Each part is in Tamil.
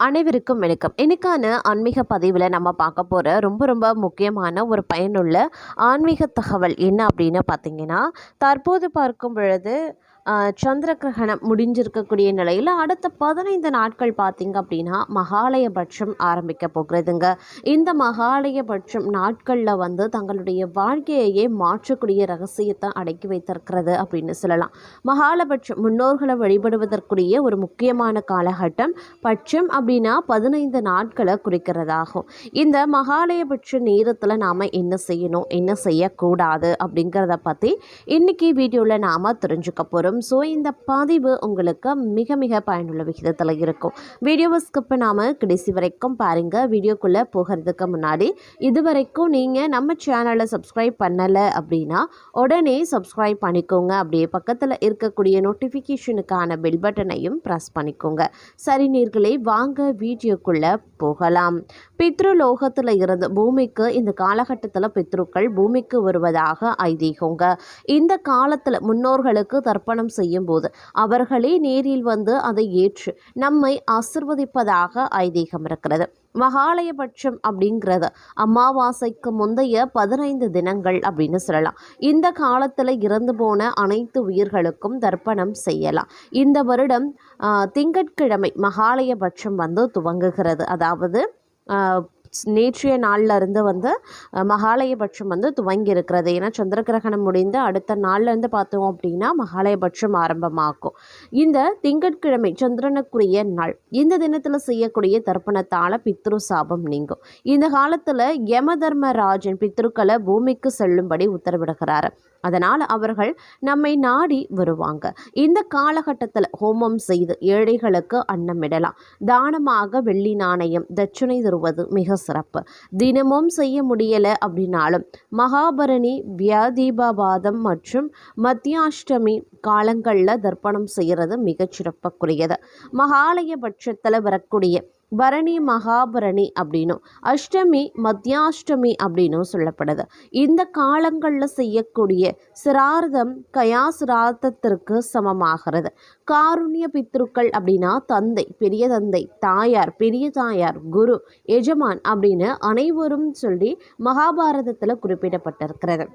அனைவருக்கும் வணக்கம். இன்னைக்கான ஆன்மீக பதிவில் நம்ம பார்க்க போகிற ரொம்ப ரொம்ப முக்கியமான ஒரு பயனுள்ள ஆன்மீக தகவல் என்ன அப்படின்னு பார்த்தீங்கன்னா தற்போது பார்க்கும் பொழுது சந்திர கிரகணம் முடிஞ்சிருக்கக்கூடிய நிலையில் அடுத்த பதினைந்து நாட்கள் பார்த்திங்க அப்படின்னா மகாலயபட்சம் ஆரம்பிக்க போகிறதுங்க. இந்த மகாலயபட்சம் நாட்களில் வந்து தங்களுடைய வாழ்க்கையையே மாற்றக்கூடிய ரகசியத்தை அடக்கி வைத்திருக்கிறது அப்படின்னு சொல்லலாம். மகாலபட்சம் முன்னோர்களை வழிபடுவதற்குரிய ஒரு முக்கியமான காலகட்டம் பட்சம் அப்படின்னா பதினைந்து நாட்களை குறிக்கிறதாகும். இந்த மகாலயபட்ச நேரத்தில் நாம் என்ன செய்யணும் என்ன செய்யக்கூடாது அப்படிங்கிறத பற்றி இன்னைக்கு வீடியோவில் நாம் தெரிஞ்சுக்க போகிறோம் ஸோ இந்த பதிவு உங்களுக்கு மிக மிக பயனுள்ள விகிதத்தில் இருக்கும். வீடியோவை ஸ்கிப் பண்ணாமல் கடைசி வரைக்கும் பாருங்கள் வீடியோக்குள்ளே போகிறதுக்கு முன்னாடி இது வரைக்கும் நீங்கள் நம்ம சேனலை சப்ஸ்கிரைப் பண்ணலை அப்படின்னா உடனே சப்ஸ்கிரைப் பண்ணிக்கோங்க. அப்படியே பக்கத்தில் இருக்கக்கூடிய நோட்டிஃபிகேஷனுக்கான பெல் பட்டனையும் ப்ரெஸ் பண்ணிக்கோங்க. சரி நீர்களே வாங்க வீடியோக்குள்ளே போகலாம். பித்ருலோகத்தில் இருந்து பூமிக்கு இந்த காலகட்டத்தில் பித்ருக்கள் பூமிக்கு வருவதாக ஐதீகங்க. இந்த காலத்தில் முன்னோர்களுக்கு தர்ப்பணம் செய்யும் போது அவர்களே நேரில் வந்து அதை ஏற்று நம்மை ஆசிர்வதிப்பதாக ஐதீகம் இருக்கிறது. மகாலயபட்சம் அப்படிங்கிறது அமாவாசைக்கு முந்தைய பதினைந்து தினங்கள் அப்படின்னு சொல்லலாம். இந்த காலத்தில் இறந்து போன அனைத்து உயிர்களுக்கும் தர்ப்பணம் செய்யலாம். இந்த வருடம் திங்கட்கிழமை மகாலயபட்சம் வந்து துவங்குகிறது. அதாவது நேற்றைய நாள்ல இருந்து வந்து மகாலயபட்சம் வந்து துவங்கி இருக்கிறது ஏன்னா சந்திர கிரகணம் முடிந்து அடுத்த நாள்ல இருந்து பார்த்தோம் அப்படின்னா மகாலயபட்சம் ஆரம்பமாகும். இந்த திங்கட்கிழமை சந்திரனுக்குரிய நாள் இந்த தினத்தில் செய்யக்கூடிய தர்ப்பணத்தால் பித்ரு சாபம் நீங்கும். இந்த காலத்தில் யம தர்மராஜன் பித்ருக்களை பூமிக்கு செல்லும்படி உத்தரவிடுகிறாரு. அதனால் அவர்கள் நம்மை நாடி வருவாங்க. இந்த காலகட்டத்தில் ஹோமம் செய்து ஏழைகளுக்கு அன்னமிடலாம். தானமாக வெள்ளி நாணயம் தட்சிணை தருவது மிக சிறப்பு. தினமும் செய்ய முடியலை அப்படின்னாலும் மகாபரணி வியாதீபாபாதம் மற்றும் மத்தியாஷ்டமி காலங்களில் தர்ப்பணம் செய்கிறது மிகச்சிறப்புக்குரியது மகாலய பட்சத்தில் வரக்கூடிய பரணி மகாபரணி அப்படின்னும். அஷ்டமி மத்தியாஷ்டமி அப்படின்னும் சொல்லப்படுது. இந்த காலங்களில் செய்யக்கூடிய சிரார்த்தம் கயா சிரார்த்தத்திற்கு சமமாகிறது. காருண்ய பித்ருக்கள் அப்படின்னா தந்தை பெரிய தந்தை தாயார் பெரிய தாயார் குரு எஜமான் அப்படின்னு அனைவரும் சொல்லி மகாபாரதத்தில் குறிப்பிடப்பட்டிருக்கிறது.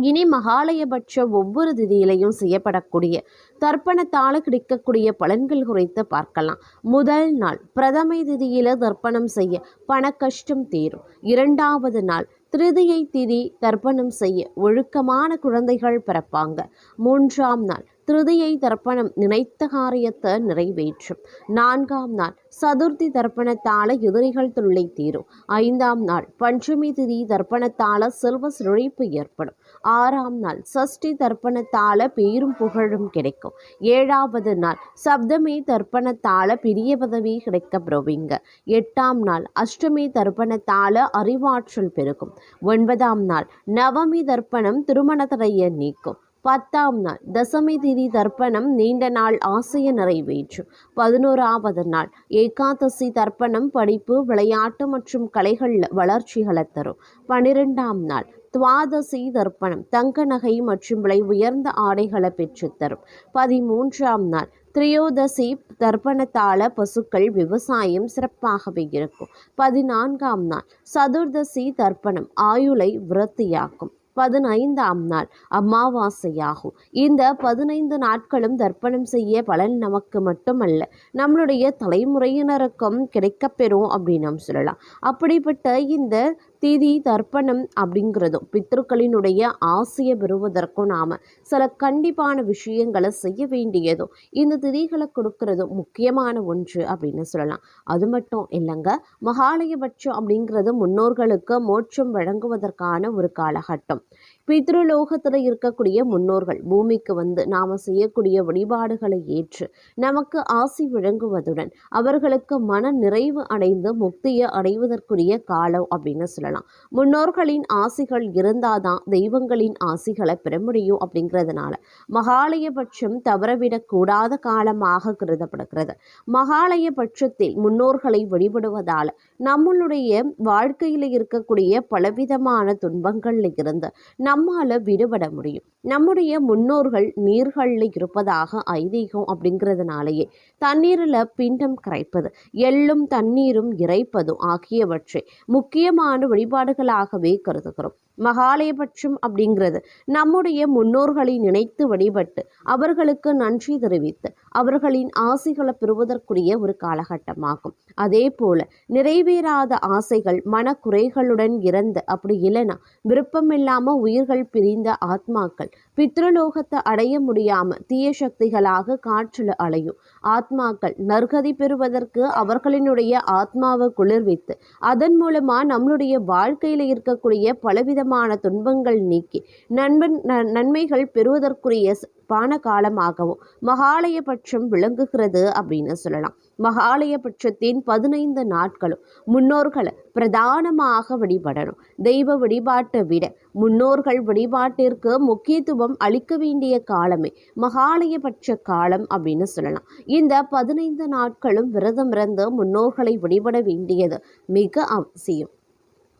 இனி மகாலயபட்ச ஒவ்வொரு திதியிலையும் செய்யப்படக்கூடிய தர்ப்பணத்தால் கிடைக்கக்கூடிய பலன்கள் குறித்து பார்க்கலாம். முதல் நாள் பிரதமை திதியில தர்ப்பணம் செய்ய பண கஷ்டம் தீரும். இரண்டாவது நாள் திருதியை திதி தர்ப்பணம் செய்ய ஒழுக்கமான குழந்தைகள் பிறப்பாங்க. மூன்றாம் நாள் திருதியை தர்ப்பணம் நினைத்த காரியத்தை நிறைவேற்றும். நான்காம் நாள் சதுர்த்தி தர்ப்பணத்தால எதிரிகள் தொல்லை தீரும். ஐந்தாம் நாள் பஞ்சமி திதி தர்ப்பணத்தால செல்வ சுழிப்பு ஏற்படும். ஆறாம் நாள் சஷ்டி தர்ப்பணத்தால பேரும் புகழும் கிடைக்கும். ஏழாவது நாள் சப்தமி தர்ப்பணத்தால பெரிய பதவி கிடைக்க பெறுவீங்க எட்டாம் நாள் அஷ்டமி தர்ப்பணத்தால அறிவாற்றல் பெருகும். ஒன்பதாம் நாள் நவமி தர்ப்பணம் திருமண தடையை நீக்கும். பத்தாம் நாள் தசமி திதி தர்ப்பணம் நீண்ட நாள் ஆசைய நிறைவேற்றும் பதினோராவது நாள் ஏகாதசி தர்ப்பணம் படிப்பு விளையாட்டு மற்றும் கலைகளில் வளர்ச்சிகளை தரும். பன்னிரெண்டாம் நாள் துவாதசி தர்ப்பணம் தங்க நகை மற்றும் விலை உயர்ந்த ஆடைகளை பெற்றுத்தரும். பதிமூன்றாம் நாள் திரையோதசி தர்ப்பணத்தால பசுக்கள் விவசாயம் சிறப்பாகவே இருக்கும். பதினான்காம் நாள் சதுர்தசி தர்ப்பணம் ஆயுளை விரத்தியாக்கும். பதினைந்தாம் நாள் அமாவாசையாகும். இந்த பதினைந்து நாட்களும் தர்ப்பணம் செய்ய பலன் நமக்கு மட்டுமல்ல நம்மளுடைய தலைமுறையினருக்கும் கிடைக்கப்பெறும் அப்படின்னு நாம் சொல்லலாம். அப்படிப்பட்ட இந்த திதி தர்ப்பணம் அப்படிங்கிறதும் பித்ருக்களினுடைய ஆசையை பெறுவதற்கும் நாம் சில கண்டிப்பான விஷயங்களை செய்ய வேண்டியதும் இந்த திதிகளை கொடுக்கறதும் முக்கியமான ஒன்று அப்படின்னு சொல்லலாம். அது மட்டும் இல்லைங்க மகாலயபட்சம் அப்படிங்கிறது முன்னோர்களுக்கு மோட்சம் வழங்குவதற்கான ஒரு காலகட்டம். பித்ருலோகத்தில் இருக்கக்கூடிய முன்னோர்கள் பூமிக்கு வந்து நாம் செய்யக்கூடிய வழிபாடுகளை ஏற்று நமக்கு ஆசி வழங்குவதுடன் அவர்களுக்கு மன நிறைவு அடைந்து முக்தியை அடைவதற்குரிய காலம் அப்படின்னு சொல்லலாம். முன்னோர்களின் ஆசிகள் இருந்தாதான் தெய்வங்களின் ஆசிகளை பெற முடியும் அப்படிங்கிறதுனால மகாலயபட்சம் தவறவிடக்கூடாத காலமாக கருதப்படுகிறது. மகாலயபட்சத்தில் முன்னோர்களை வழிபடுவதால் நம்மளுடைய வாழ்க்கையில் இருக்கக்கூடிய பலவிதமான துன்பங்கள்ல இருந்து நம்மால் விடுபட முடியும். நம்முடைய முன்னோர்கள் நீர்களில் இருப்பதாக ஐதீகம் அப்படிங்கிறதுனாலேயே தண்ணீரில் பிண்டம் கரைப்பது எள்ளும் தண்ணீரும் இறைப்பதும் ஆகியவற்றை முக்கியமான வழிபாடுகளாகவே கருதுகிறோம். மகாலயபட்சம் அப்படிங்கிறது. நம்முடைய முன்னோர்களை நினைத்து வழிபட்டு அவர்களுக்கு நன்றி தெரிவித்து அவர்களின் ஆசைகளை பெறுவதற்குரிய ஒரு காலகட்டமாகும். அதே போல நிறைவேறாத ஆசைகள் மனக்குறைகளுடன் இறந்து அப்படி இல்லைனா விருப்பமில்லாமல் உயிர்கள் பிரிந்த ஆத்மாக்கள் பித்ருலோகத்தை அடைய முடியாம தீய சக்திகளாக காற்றில் அலையும். ஆத்மாக்கள் நற்கதி பெறுவதற்கு அவர்களினுடைய ஆத்மாவை குளிர்வித்து அதன் மூலமா நம்மளுடைய வாழ்க்கையில இருக்கக்கூடிய பலவிதமான துன்பங்கள் நீக்கி நண்பன் ந- நன்மைகள் பெறுவதற்குரிய ஸ்- காலமாகவும் மகாலயபட்சம் விளங்குகிறது அப்படின்னு சொல்லலாம். மகாலயபட்சத்தின் பதினைந்து நாட்களும் முன்னோர்களை பிரதானமாக வழிபடணும். தெய்வ வழிபாட்டை விட முன்னோர்கள் வழிபாட்டிற்கு முக்கியத்துவம் அளிக்க வேண்டிய காலமே மகாலயபட்ச காலம் அப்படின்னு சொல்லலாம். இந்த பதினைந்து நாட்களும் விரதம் இருந்து முன்னோர்களை வழிபட வேண்டியது மிக அவசியம்.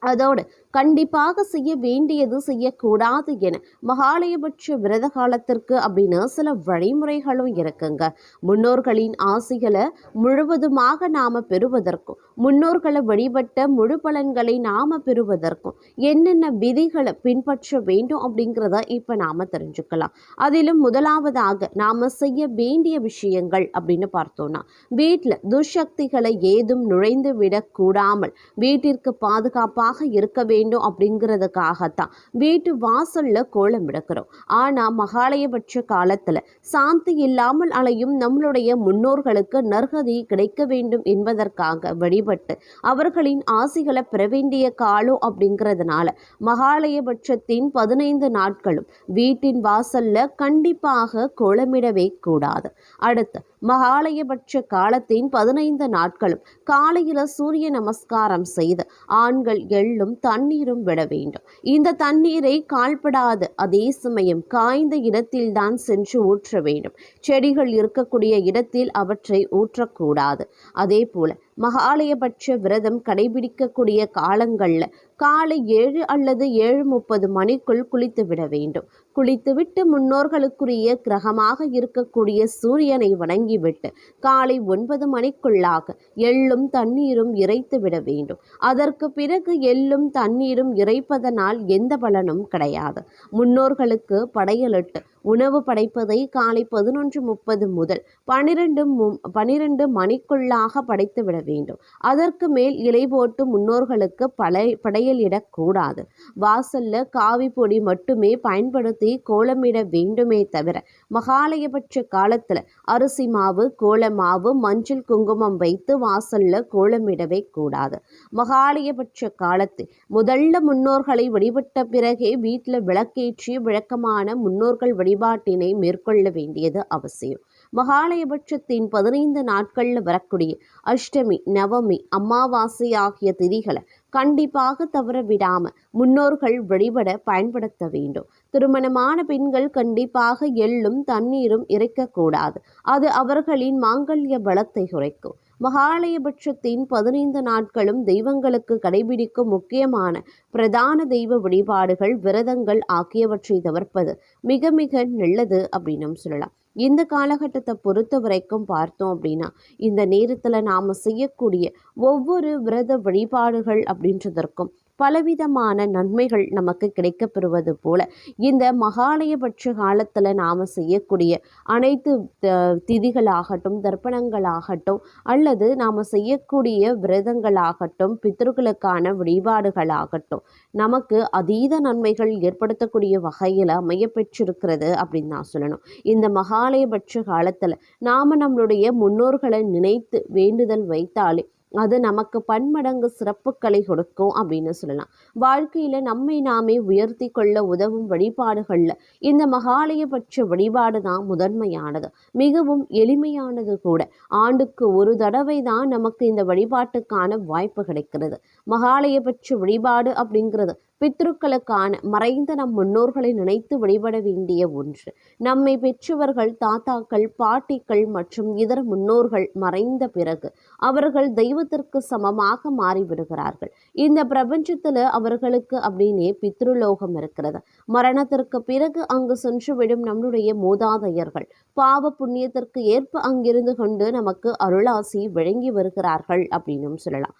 அதோடு கண்டிப்பாக செய்ய வேண்டியது செய்யக்கூடாது என மகாலயபட்ச விரத காலத்திற்கு அப்படின்னு சில வழிமுறைகளும் இருக்குங்க. முன்னோர்களின் ஆசைகளை முழுவதுமாக நாம பெறுவதற்கும் முன்னோர்களை வழிபட்ட முழு பலன்களை நாம பெறுவதற்கும் என்னென்ன விதிகளை பின்பற்ற வேண்டும் அப்படிங்கிறத இப்போ நாம தெரிஞ்சுக்கலாம். அதிலும் முதலாவதாக நாம செய்ய வேண்டிய விஷயங்கள் அப்படின்னு பார்த்தோம்னா வீட்டில் துஷக்திகளை ஏதும் நுழைந்து விடக்கூடாமல் வீட்டிற்கு பாதுகாப்பாக இருக்க வேண்டும் அப்படிங்கிறதுக்காகத்தான். வீட்டு வாசல்ல கோலம் எடுக்கிறோம் ஆனா மகாலயபட்ச காலத்துல சாந்தி இல்லாமல் அலையும் நம்மளுடைய முன்னோர்களுக்கு நற்கதி கிடைக்க வேண்டும் என்பதற்காக வழிபட்டு அவர்களின் ஆசிகளை பெற வேண்டிய காலம் அப்படிங்கிறதுனால மகாலயபட்சத்தின் பதினைந்து நாட்களும் வீட்டின் வாசல்ல கண்டிப்பாக கோலமிடவே கூடாது. அடுத்து மகாலயபட்ச காலத்தின் பதினைந்து நாட்களும் காலையில சூரிய நமஸ்காரம் செய்து ஆண்கள் எள்ளும் தண்ணீரும் விட வேண்டும். இந்த தண்ணீரை கால்படாது அதே சமயம் காய்ந்த இடத்தில்தான் சென்று ஊற்ற வேண்டும். செடிகள் இருக்கக்கூடிய இடத்தில் அவற்றை ஊற்றக்கூடாது. அதே போல மகாலயபட்ச விரதம் கடைபிடிக்கக்கூடிய காலங்களில் காலை ஏழு அல்லது ஏழு முப்பது மணிக்குள் குளித்துவிட வேண்டும். குளித்துவிட்டு முன்னோர்களுக்குரிய கிரகமாக இருக்கக்கூடிய சூரியனை வணங்கிவிட்டு காலை ஒன்பது மணிக்குள்ளாக எள்ளும் தண்ணீரும் இறைத்து விட வேண்டும். அதற்கு பிறகு எள்ளும் தண்ணீரும் இறைப்பதனால் எந்த பலனும் கிடையாது. முன்னோர்களுக்கு படையலிட்டு உணவு படைப்பதை காலை பதினொன்று முப்பது முதல் பனிரெண்டு மு பனிரெண்டு மணிக்குள்ளாக படைத்து விட வேண்டும். அதற்கு மேல் இலை போட்டு முன்னோர்களுக்கு படை படையலிடக்கூடாது வாசல்ல காவி பொடி மட்டுமே பயன்படுத்தி கோலமிட வேண்டுமே தவிர மகாலயபட்ச காலத்துல அரிசி மாவு கோலமாவு மஞ்சள் குங்குமம் வைத்து வாசல்ல கோலமிடவே கூடாது. மகாலயபட்ச காலத்தில் முதல்ல முன்னோர்களை வழிபட்ட பிறகே வீட்டில் விளக்கேற்றி விளக்கமான முன்னோர்கள் வழிபாட்டினை மேற்கொள்ள வேண்டியது அவசியம். மகாலயபட்சத்தின் பதினைந்து நாட்களில் வரக்கூடிய அஷ்டமி நவமி அமாவாசை ஆகிய திதிகளை கண்டிப்பாக தவற விடாம முன்னோர்கள் வழிபட பயன்படுத்த வேண்டும். திருமணமான பெண்கள் கண்டிப்பாக எள்ளும் தண்ணீரும் இறைக்கக்கூடாது. அது அவர்களின் மாங்கல்ய பலத்தை குறைக்கும். மகாலயபட்சத்தின் பதினைந்து நாட்களும் தெய்வங்களுக்கு கடைபிடிக்கும் முக்கியமான பிரதான தெய்வ வழிபாடுகள் விரதங்கள் ஆகியவற்றை தவிர்ப்பது மிக மிக நல்லது அப்படின்னு சொல்லலாம். இந்த காலகட்டத்தை பொறுத்த வரைக்கும் பார்த்தோம் அப்படின்னா இந்த நேரத்தில் நாம் செய்யக்கூடிய ஒவ்வொரு விரத வழிபாடுகள் அப்படின்றதற்கும் பலவிதமான நன்மைகள் நமக்கு கிடைக்கப்பெறுவது போல இந்த மகாலயபட்ச காலத்தில் நாம் செய்யக்கூடிய அனைத்து த- திதிகளாகட்டும் தர்ப்பணங்களாகட்டும் அல்லது நாம் செய்யக்கூடிய விரதங்களாகட்டும் பித்தர்களுக்கான வழிபாடுகளாகட்டும் நமக்கு அதீத நன்மைகள் ஏற்படுத்தக்கூடிய வகையில் அமையப்பெற்றிருக்கிறது அப்படின்னு நான் சொல்லணும். இந்த மகாலயபட்ச காலத்தில் நாம் நம்மளுடைய முன்னோர்களை நினைத்து வேண்டுதல் வைத்தாலே அது நமக்கு பன்மடங்கு சிறப்புகளை கொடுக்கும் அப்படின்னு சொல்லலாம். வாழ்க்கையில் நம்மை நாமே உயர்த்தி கொள்ள உதவும் வழிபாடுகளில் இந்த மகாலயபட்ச வழிபாடு தான் முதன்மையானது. மிகவும் எளிமையானது கூட. ஆண்டுக்கு ஒரு தடவை தான் நமக்கு இந்த வழிபாட்டுக்கான வாய்ப்பு கிடைக்கிறது. மகாலயபட்ச வழிபாடு அப்படிங்கிறது பித்ருக்களுக்கான மறைந்த நம் முன்னோர்களை நினைத்து வழிபட வேண்டிய ஒன்று. நம்மை பெற்றவர்கள் தாத்தாக்கள் பாட்டிகள் மற்றும் இதர முன்னோர்கள் மறைந்த பிறகு அவர்கள் தெய்வத்திற்கு சமமாக மாறிவிடுகிறார்கள். இந்த பிரபஞ்சத்தில் அவர்களுக்கு அப்படின்னே பித்ருலோகம் இருக்கிறது. மரணத்திற்கு பிறகு அங்கு சென்று விடும் நம்முடைய மூதாதையர்கள் பாவ புண்ணியத்திற்கு ஏற்ப அங்கிருந்து கொண்டு நமக்கு அருளாசி வழங்கி வருகிறார்கள் அப்படின்னும் சொல்லலாம்.